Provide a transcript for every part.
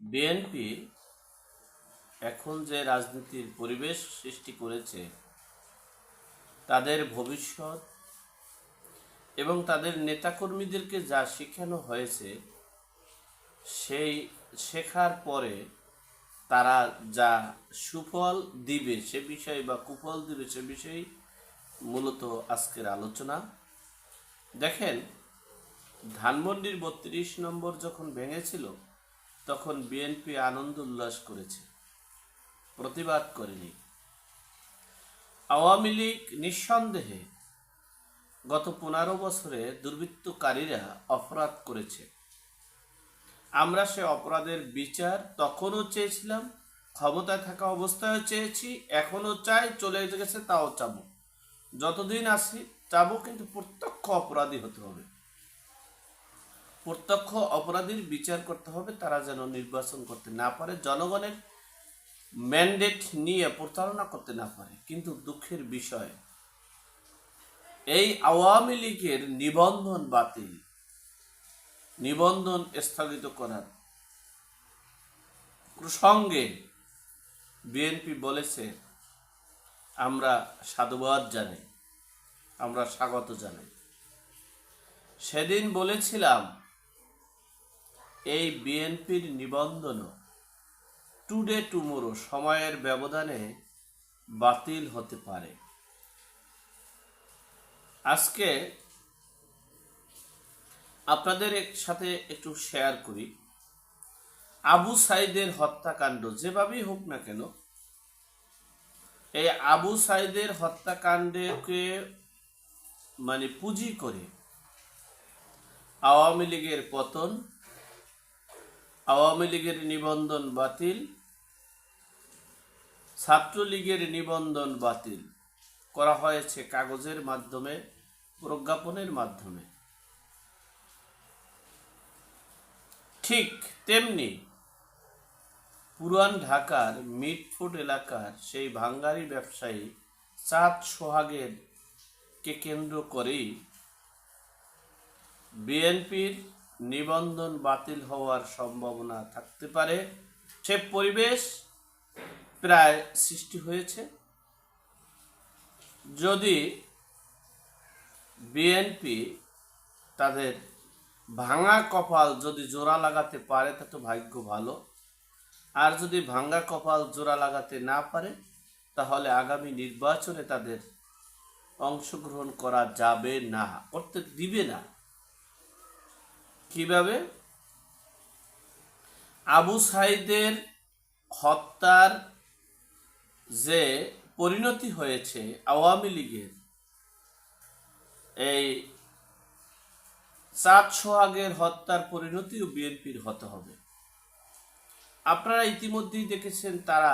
BNP এখন যে রাজনীতির পরিবেশ সৃষ্টি করেছে, তাদের ভবিষ্যৎ এবং তাদের নেতাকর্মীদেরকে যা শেখানো হয়েছে, সেই শেখার পরে তারা যা সুফল দিবে সে বিষয়ে বা কুফল দিবে সে বিষয়ে মূলত আজকের আলোচনা। দেখেন, ধানমন্ডির বত্রিশ নম্বর যখন ভেঙেছিল তখন বিএনপি আনন্দ উল্লাস করেছে। প্রতিবাদ করেনি। আওয়ামী লীগ নিঃসন্দেহে গত পনেরো বছরে দুর্বৃত্তকারীরা অপরাধ করেছে। আমরা সে অপরাধের বিচার তখনও চেয়েছিলাম, ক্ষমতায় থাকা অবস্থায় চেয়েছি, এখনও চাই, চলে গেছে, তাও চাবো। যতদিন আসি চাবো, কিন্তু প্রত্যক্ষ অপরাধী হতে হবে। প্রত্যক্ষ অপরাধীর বিচার করতে হবে, তারা যেন নির্বাচন করতে না পারে, জনগণের ম্যান্ডেট নিয়ে প্রতারণা করতে না পারে। কিন্তু দুঃখের বিষয়, এই আওয়ামী লীগের নিবন্ধন বাতিল, নিবন্ধন স্থগিত করার প্রসঙ্গে বিএনপি বলেছে, আমরা সাধুবাদ জানাই, আমরা স্বাগত জানাই। সেদিন বলেছিলাম এই বিএনপির নিবন্ধনও টুডে টুমোরো সময়ের ব্যবধানে বাতিল হতে পারে। আজকে আপনাদের সাথে একটু শেয়ার করি। আবু সাইদের হত্যাকাণ্ড যেভাবেই হোক না কেন, এই আবু সাইদের হত্যাকাণ্ডকে মানে পুঁজি করে আওয়ামী লীগের পতন আওয়ামী লীগের নিবন্ধন বাতিল, ছাত্রলীগের নিবন্ধন বাতিল। করা হয়েছে কাগজের মাধ্যমে, প্রজ্ঞাপনের মাধ্যমে। ঠিক তেমনি পুরান ঢাকার মিটফুট এলাকার সেই ভাঙ্গারি ব্যবসায়ী চাঁদ সোহাগের কে কেন্দ্র করেই বিএনপির নিবন্ধন বাতিল হওয়ার সম্ভাবনা থাকতে পারে। সে পরিবেশ প্রায় সৃষ্টি হয়েছে। যদি বিএনপি তাদের ভাঙা কপাল যদি জোড়া লাগাতে পারে, তা তো ভাগ্য ভালো। আর যদি ভাঙা কপাল জোড়া লাগাতে না পারে, তাহলে আগামী নির্বাচনে তাদের অংশগ্রহণ করা যাবে না করতে দিবে না। কীভাবে? আবু সাইদের হত্যার যে পরিণতি হয়েছে আওয়ামী লীগের, এই চাঁদ সোহাগের হত্যার পরিণতিও বিএনপির হতে হবে। আপনারা ইতিমধ্যেই দেখেছেন, তারা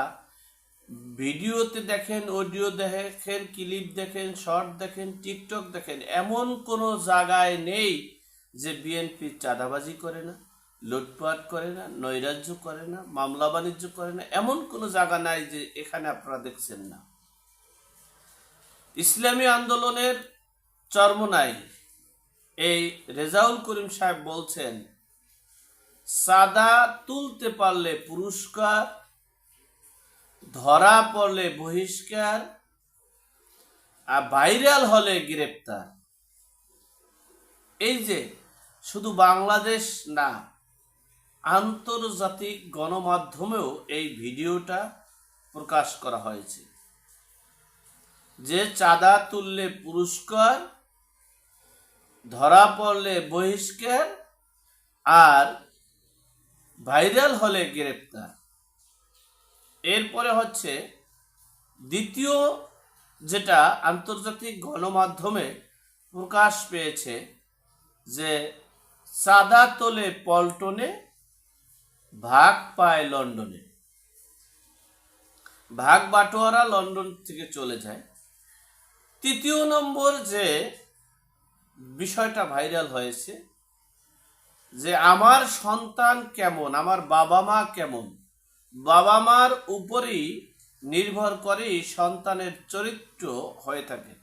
ভিডিওতে দেখেন, অডিও দেখেন, ক্লিপ দেখেন, শর্ট দেখেন, টিকটক দেখেন, এমন কোনো জায়গায় নেই যে বিএনপি চাঁদাবাজি করে না, লুটপাট করে না, নৈরাজ্য করে না, মামলা বাণিজ্য করে না, এমন কোনো জায়গা নাই যে এখানে আপনারা দেখছেন না। ইসলামী আন্দোলনের চর্মনাই এই রেজাউল করিম সাহেব বলছেন, সাদা তুলতে পারলে পুরস্কার, ধরা পড়লে বহিষ্কার, আর ভাইরাল হলে গ্রেপ্তার। এই যে শুধু বাংলাদেশ না, আন্তর্জাতিক গণমাধ্যমেও এই ভিডিওটা প্রকাশ করা হয়েছে। যে চাঁদা তুললে পুরস্কার, ধরা পড়লে বহিষ্কার, আর ভাইরাল হলে গ্রেপ্তার। এরপরে হচ্ছে দ্বিতীয় যেটা আন্তর্জাতিক গণমাধ্যমে প্রকাশ পেয়েছে যে চাঁদা তোলে পল্টনে, ভাগ পায় লন্ডনে। ভাগ বাটোয়ারা লন্ডন থেকে চলে যায়। তৃতীয় নম্বর যে বিষয়টা ভাইরাল হয়েছে, যে আমার সন্তান কেমন, আমার বাবা মা কেমন, বাবা মার উপরেই নির্ভর করেই সন্তানের চরিত্র হয়ে থাকে।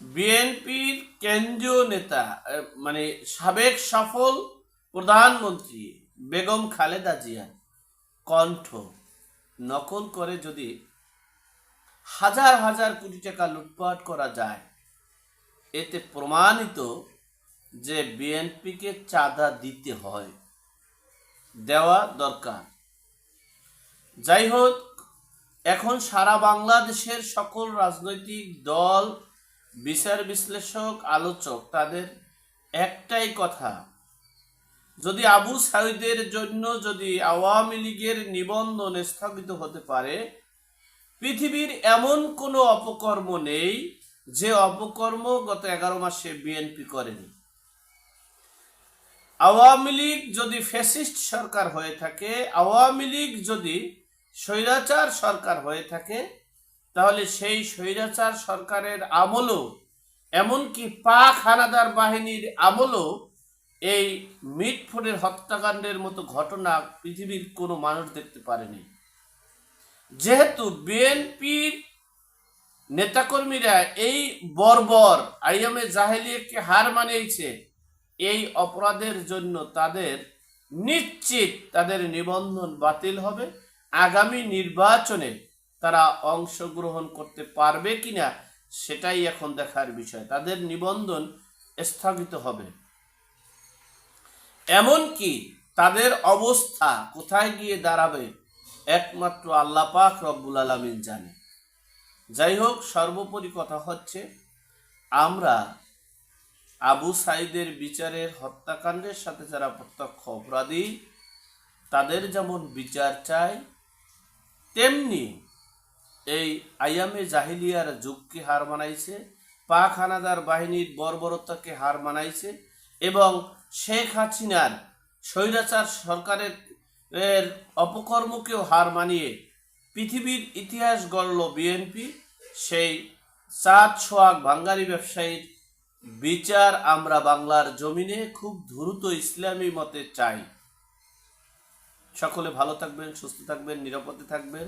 বিএনপির কেন্দ্রীয় নেতা মানে সাবেক সফল প্রধানমন্ত্রী বেগম খালেদা জিয়ার কণ্ঠ নকল করে যদি হাজার হাজার কোটি টাকা লুটপাট করা যায়, এতে প্রমাণিত যে বিএনপিকে চাঁদা দিতে হয়, দেওয়া দরকার। যাই হোক, এখন সারা বাংলাদেশের সকল রাজনৈতিক দল বিচার বিশ্লেষক, আলোচক, তাদের একটাই কথা, যদি আবু সাইদের জন্য যদি আওয়ামী লীগের নিবন্ধন স্থগিত হতে পারে, পৃথিবীর এমন কোনো অপকর্ম নেই যে অপকর্ম গত এগারো মাসে বিএনপি করেনি। আওয়ামী লীগ যদি ফ্যাসিস্ট সরকার হয়ে থাকে, আওয়ামী লীগ যদি স্বৈরাচার সরকার হয়ে থাকে তাহলে সেই স্বৈরাচার সরকারের আমলও, এমনকি পাক হানাদার বাহিনীর আমলও এই মিটফোর্ডের হত্যাকাণ্ডের মতো ঘটনা পৃথিবীর কোনো মানুষ দেখতে পারেনি। যেহেতু বিএনপির নেতাকর্মীরা এই বর্বর আইএমএ জাহেলিয়াকে হার মানিয়েছে, এই অপরাধের জন্য তাদের নিশ্চিত তাদের নিবন্ধন বাতিল হবে। আগামী নির্বাচনে তারা অংশগ্রহণ করতে পারবে কিনা সেটাই এখন দেখার বিষয়। তাদের নিবন্ধন স্থগিত হবে। এমনকি তাদের অবস্থা কোথায় গিয়ে দাঁড়াবে, একমাত্র আল্লাহ পাক রব্বুল আলমিন জানে। যাই হোক, সর্বোপরি কথা হচ্ছে, আমরা আবু সাইদের বিচারের হত্যাকাণ্ডের সাথে যারা প্রত্যক্ষ অপরাধী, তাদের যেমন বিচার চাই, তেমনি এই আয়ামে জাহিলিয়ার যুগকে হার মানাইছে, পাক হানাদার বাহিনীর বর্বরতাকে হার মানাইছে এবং শেখ হাসিনার স্বৈরাচার সরকারের এর অপকর্মকেও হার মানিয়ে পৃথিবীর ইতিহাস গড়ল বিএনপি। সেই চাঁদ সোয়াগ বাঙ্গালি ব্যবসায়ীর বিচার আমরা বাংলার জমিনে খুব দ্রুত ইসলামী মতে চাই। সকলে ভালো থাকবেন, সুস্থ থাকবেন, নিরাপদে থাকবেন।